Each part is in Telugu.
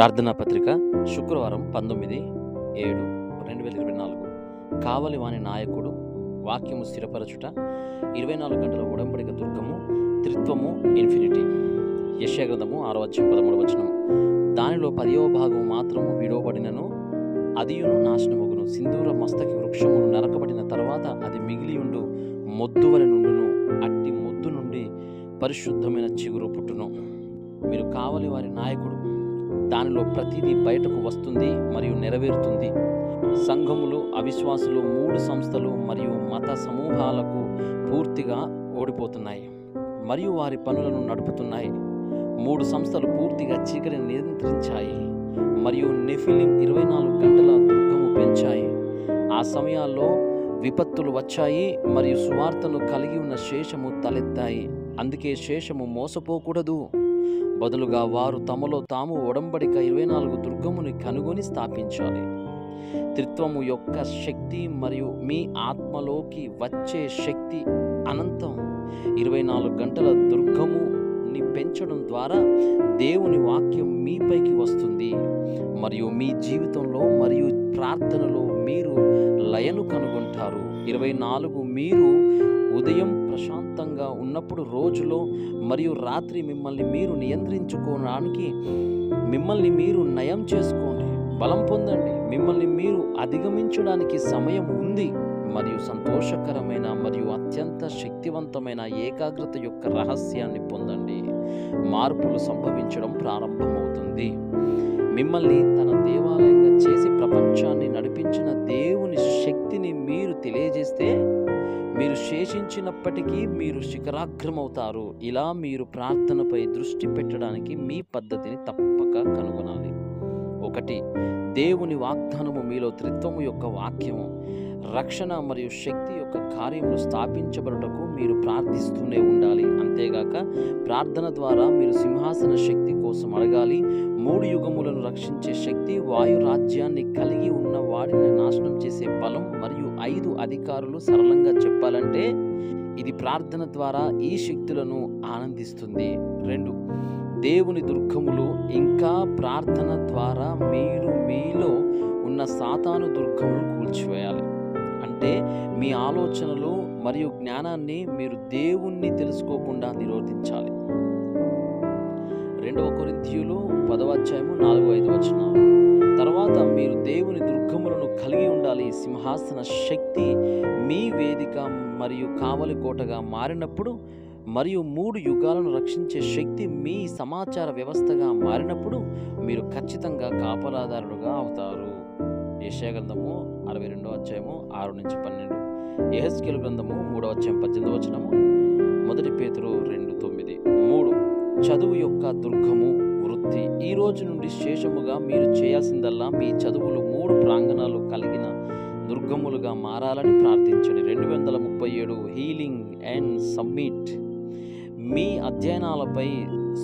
ప్రార్థనా పత్రిక శుక్రవారం పంతొమ్మిది ఏడు రెండు వేల ఇరవై నాలుగు. కావలి వాని నాయకుడు వాక్యము స్థిరపరచుట ఇరవై నాలుగు గంటల ఉడంబడిక దుర్గము త్రిత్వము ఇన్ఫినిటీ. యశ్యా ఆరో అధ్యాయం పదమూడు వచనం. దానిలో పదవ భాగం మాత్రము విడవబడినను అదియును నాశనమగును. సింధూర మస్తకి వృక్షమును నరకబడిన తర్వాత అది మిగిలియుండు మొద్దువలి నుండును అట్టి మొద్దు నుండి పరిశుద్ధమైన చిగురు పుట్టును. మీరు కావలి వారి నాయకుడు దానిలో ప్రతిదీ బయటకు వస్తుంది మరియు నెరవేరుతుంది. సంఘములు అవిశ్వాసులు మూడు సంస్థలు మరియు మత సమూహాలకు పూర్తిగా ఓడిపోతున్నాయి మరియు వారి పనులను నడుపుతున్నాయి. మూడు సంస్థలు పూర్తిగా చీకటిని నియంత్రించాయి మరియు నెఫిలిం ఇరవై నాలుగు గంటల దుర్గము పెంచాయి. ఆ సమయాల్లో విపత్తులు వచ్చాయి మరియు సువార్తను కలిగి ఉన్న శేషము తలెత్తాయి. అందుకే శేషము మోసపోకూడదు. బదులుగా వారు తమలో తాము ఒడంబడిక ఇరవై నాలుగు దుర్గముని కనుగొని స్థాపించాలి. త్రిత్వము యొక్క శక్తి మరియు మీ ఆత్మలోకి వచ్చే శక్తి అనంతం. ఇరవై నాలుగు గంటల దుర్గముని పెంచడం ద్వారా దేవుని వాక్యం మీపైకి వస్తుంది. మరియు మీ జీవితంలో మరియు ప్రార్థనలో మీరు లయను కనుగొంటారు. ఇరవై నాలుగు మీరు ఉదయం ప్రశాంతంగా ఉన్నప్పుడు రోజులో మరియు రాత్రి మిమ్మల్ని మీరు నియంత్రించుకోవడానికి మిమ్మల్ని మీరు నయం చేసుకోండి బలం పొందండి. మిమ్మల్ని మీరు అధిగమించడానికి సమయం ఉంది. మరియు సంతోషకరమైన మరియు అత్యంత శక్తివంతమైన ఏకాగ్రత యొక్క రహస్యాన్ని పొందండి. మార్పులు సంభవించడం ప్రారంభమవుతుంది. మిమ్మల్ని తన దేవాలయంగా చేసి ప్రపంచాన్ని నడిపించిన దేవుని శక్తిని మీరు తెలియజేస్తే మీరు శేషించినప్పటికీ మీరు శిఖరాగ్రమవుతారు. ఇలా మీరు ప్రార్థనపై దృష్టి పెట్టడానికి మీ పద్ధతిని తప్పక కనుగొనాలి. ఒకటి దేవుని వాగ్దానము మీలో త్రిత్వము యొక్క వాక్యము. రక్షణ మరియు శక్తి యొక్క కార్యములు స్థాపించబడుటకు మీరు ప్రార్థిస్తూనే ఉండాలి. అంతేగాక ప్రార్థన ద్వారా మీరు సింహాసన శక్తి కోసం అడగాలి. మూడు యుగములను రక్షించే శక్తి వాయు రాజ్యాన్ని కలిగి ఉన్న వాడిని నాశనం చేసే బలం మరియు ఐదు అధికారులు సరళంగా చెప్పాలంటే ఇది ప్రార్థన ద్వారా ఈ శక్తులను ఆనందిస్తుంది. రెండు దేవుని దుర్గములు ఇంకా ప్రార్థన ద్వారా మీరు మీలో ఉన్న సాతాను దుర్గమును కూల్చివేయాలి. అంటే మీ ఆలోచనలు మరియు జ్ఞానాన్ని మీరు దేవుణ్ణి తెలుసుకోకుండా నిరోధించాలి. రెండవ కొరింథీయులు పదవ అధ్యాయము నాలుగు ఐదు వచనాలు. తర్వాత మీరు దేవుని దుర్గములను కలిగి ఉండాలి. సింహాసన శక్తి మీ వేదిక మరియు కావలి కోటగా మారినప్పుడు మరియు మూడు యుగాలను రక్షించే శక్తి మీ సమాచార వ్యవస్థగా మారినప్పుడు మీరు ఖచ్చితంగా కాపలాదారుడుగా అవుతారు. యశాగ్రంథము గ్రంథము అరవై రెండో అధ్యాయము ఆరు నుంచి పన్నెండు. ఎహెస్కేల్ గ్రంథము మూడో అధ్యాయం పద్దెనిమిది వచనము. మొదటి పేతురు రెండు తొమ్మిది. మూడు. చదువు యొక్క దుర్గము వృత్తి. ఈ రోజు నుండి శేషముగా మీరు చేయాల్సిందల్లా మీ చదువులు మూడు ప్రాంగణాలు కలిగిన దుర్గములుగా మారాలని ప్రార్థించండి. రెండు వందల ముప్పై ఏడు హీలింగ్ అండ్ సబ్మిట్. మీ అధ్యయనాలపై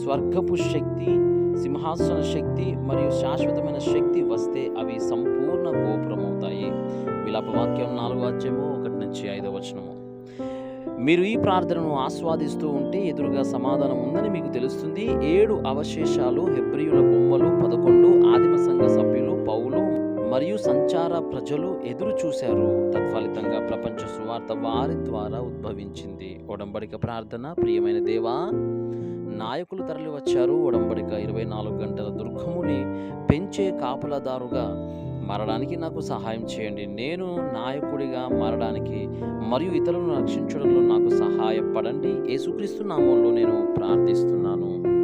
స్వర్గపు శక్తి సింహాసన శక్తి మరియు శాశ్వతమైన శక్తి వస్తే అవి సంపూర్ణ గోపురమవుతాయి. విలాపవాక్యం నాలుగో అధ్యయము ఒకటి నుంచి ఐదో వచనము. మీరు ఈ ప్రార్థనను ఆస్వాదిస్తూ ఉంటే ఎదురుగా సమాధానం ఉందని మీకు తెలుస్తుంది. ఏడు అవశేషాలు హెబ్రియుల బొమ్మలు పదకొండు ఆదిమ సంఘ సభ్యులు పౌలు మరియు సంచార ప్రజలు ఎదురు చూశారు. తత్ఫలితంగా ప్రపంచ సువార్త వారి ద్వారా ఉద్భవించింది. ఒడంబడిక ప్రార్థన. ప్రియమైన దేవా నాయకులు తరలి వచ్చారు ఒడంబడిక ఇరవై నాలుగు గంటల దుర్గముని పెంచే కాపలదారుగా మారడానికి నాకు సహాయం చేయండి. నేను నాయకుడిగా మారడానికి మరియు ఇతరులను రక్షించడంలో నాకు సహాయపడండి. యేసుక్రీస్తు నామంలో నేను ప్రార్థిస్తున్నాను.